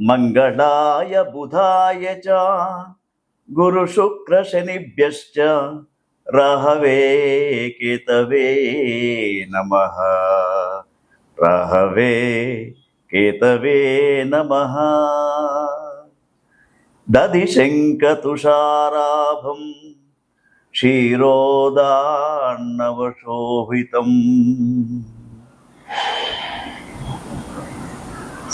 మంగళాయ బుధాయ చ గురు శుక్ర శనిభ్యశ్చ రహవే కేతవే నమ. రహవే కేతవే నమ. దధి శంఖతుషారాభం క్షీరోదాన్నవశోభితం.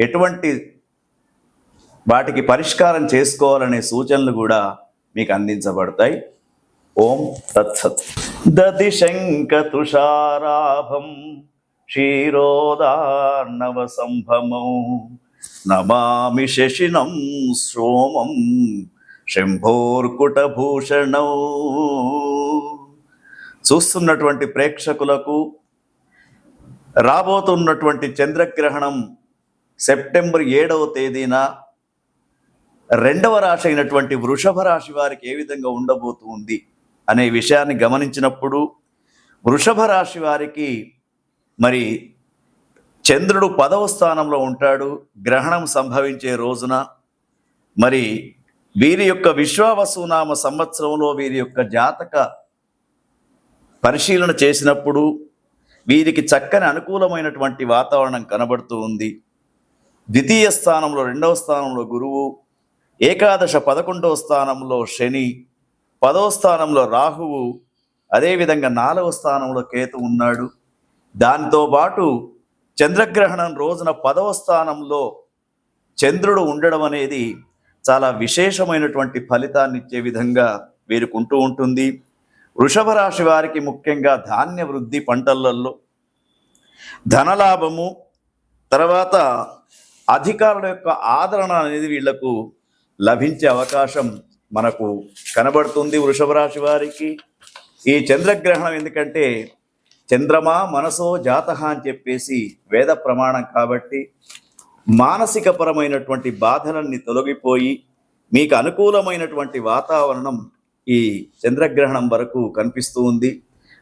ఎటువంటి వాటికి పరిష్కారం చేసుకోవాలనే సూచనలు కూడా మీకు అందించబడతాయి. ఓం తత్సత్. దది శంక తుషారాభం క్షీరోదార్ణవ సంభమౌ నమామి శశినం సోమం శంభోర్కుటభూషణౌ. చూస్తున్నటువంటి ప్రేక్షకులకు రాబోతున్నటువంటి చంద్రగ్రహణం సెప్టెంబర్ ఏడవ తేదీన రెండవ రాశి అయినటువంటి వృషభ రాశి వారికి ఏ విధంగా ఉండబోతుంది అనే విషయాన్ని గమనించినప్పుడు వృషభ రాశి వారికి మరి చంద్రుడు పదవ స్థానంలో ఉంటాడు గ్రహణం సంభవించే రోజున మరి వీరి యొక్క విశ్వావసునామ సంవత్సరంలో వీరి యొక్క జాతక పరిశీలన చేసినప్పుడు వీరికి చక్కని అనుకూలమైనటువంటి వాతావరణం కనబడుతూ ఉంది. ద్వితీయ స్థానంలో రెండవ స్థానంలో గురువు ఏకాదశ పదకొండవ స్థానంలో శని పదవ స్థానంలో రాహువు అదేవిధంగా నాలుగవ స్థానంలో కేతు ఉన్నాడు. దాంతోపాటు చంద్రగ్రహణం రోజున పదవ స్థానంలో చంద్రుడు ఉండడం అనేది చాలా విశేషమైనటువంటి ఫలితాన్ని ఇచ్చే విధంగా వీరుకుంటూ ఉంటుంది. వృషభ రాశి వారికి ముఖ్యంగా ధాన్య వృద్ధి పంటలలో ధనలాభము తర్వాత అధికారుల యొక్క ఆదరణ అనేది వీళ్ళకు లభించే అవకాశం మనకు కనబడుతుంది వృషభ రాశి వారికి. ఈ చంద్రగ్రహణం ఎందుకంటే చంద్రమా మనసో జాత అని చెప్పేసి వేద ప్రమాణం కాబట్టి మానసికపరమైనటువంటి బాధలన్నీ తొలగిపోయి మీకు అనుకూలమైనటువంటి వాతావరణం ఈ చంద్రగ్రహణం వరకు కనిపిస్తూ ఉంది.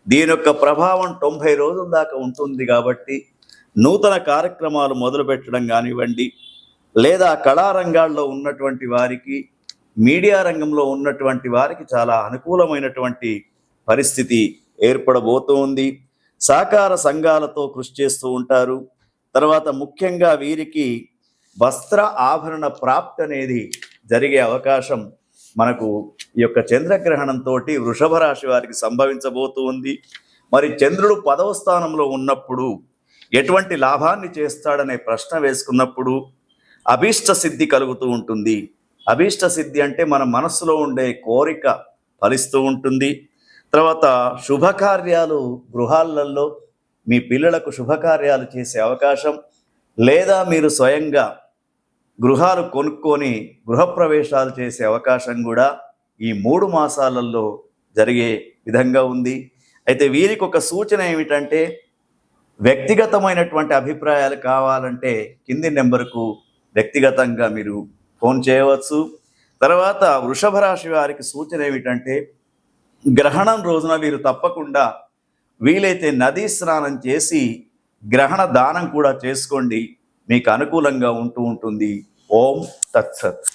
దీని యొక్క ప్రభావం తొంభై రోజుల దాకా ఉంటుంది కాబట్టి నూతన కార్యక్రమాలు మొదలుపెట్టడం కానివ్వండి లేదా కళారంగాల్లో ఉన్నటువంటి వారికి మీడియా రంగంలో ఉన్నటువంటి వారికి చాలా అనుకూలమైనటువంటి పరిస్థితి ఏర్పడబోతూ ఉంది సహకార సంఘాలతో కృషి చేస్తూ ఉంటారు. తర్వాత ముఖ్యంగా వీరికి వస్త్ర ఆభరణ ప్రాప్తి అనేది జరిగే అవకాశం మనకు ఈ యొక్క చంద్రగ్రహణంతో వృషభ రాశి వారికి సంభవించబోతూ ఉంది మరి చంద్రుడు పదవ స్థానంలో ఉన్నప్పుడు ఎటువంటి లాభాన్ని చేస్తాడనే ప్రశ్న వేసుకున్నప్పుడు అభీష్ట సిద్ధి కలుగుతూ ఉంటుంది. అభీష్ట సిద్ధి అంటే మన మనస్సులో ఉండే కోరిక ఫలిస్తూ ఉంటుంది. తర్వాత శుభకార్యాలు గృహాలలో మీ పిల్లలకు శుభకార్యాలు చేసే అవకాశం లేదా మీరు స్వయంగా గృహాలు కొనుక్కొని గృహప్రవేశాలు చేసే అవకాశం కూడా ఈ మూడు మాసాలలో జరిగే విధంగా ఉంది. అయితే వీరికి ఒక సూచన ఏమిటంటే వ్యక్తిగతమైనటువంటి అభిప్రాయాలు కావాలంటే కింది నెంబర్కు వ్యక్తిగతంగా మీరు ఫోన్ చేయవచ్చు. తర్వాత వృషభ రాశి వారికి సూచన ఏమిటంటే గ్రహణం రోజున వీరు తప్పకుండా వీలైతే నదీ స్నానం చేసి గ్రహణ దానం కూడా చేసుకోండి. మీకు అనుకూలంగా ఉంటూ ఉంటుంది. ఓం తత్సత్.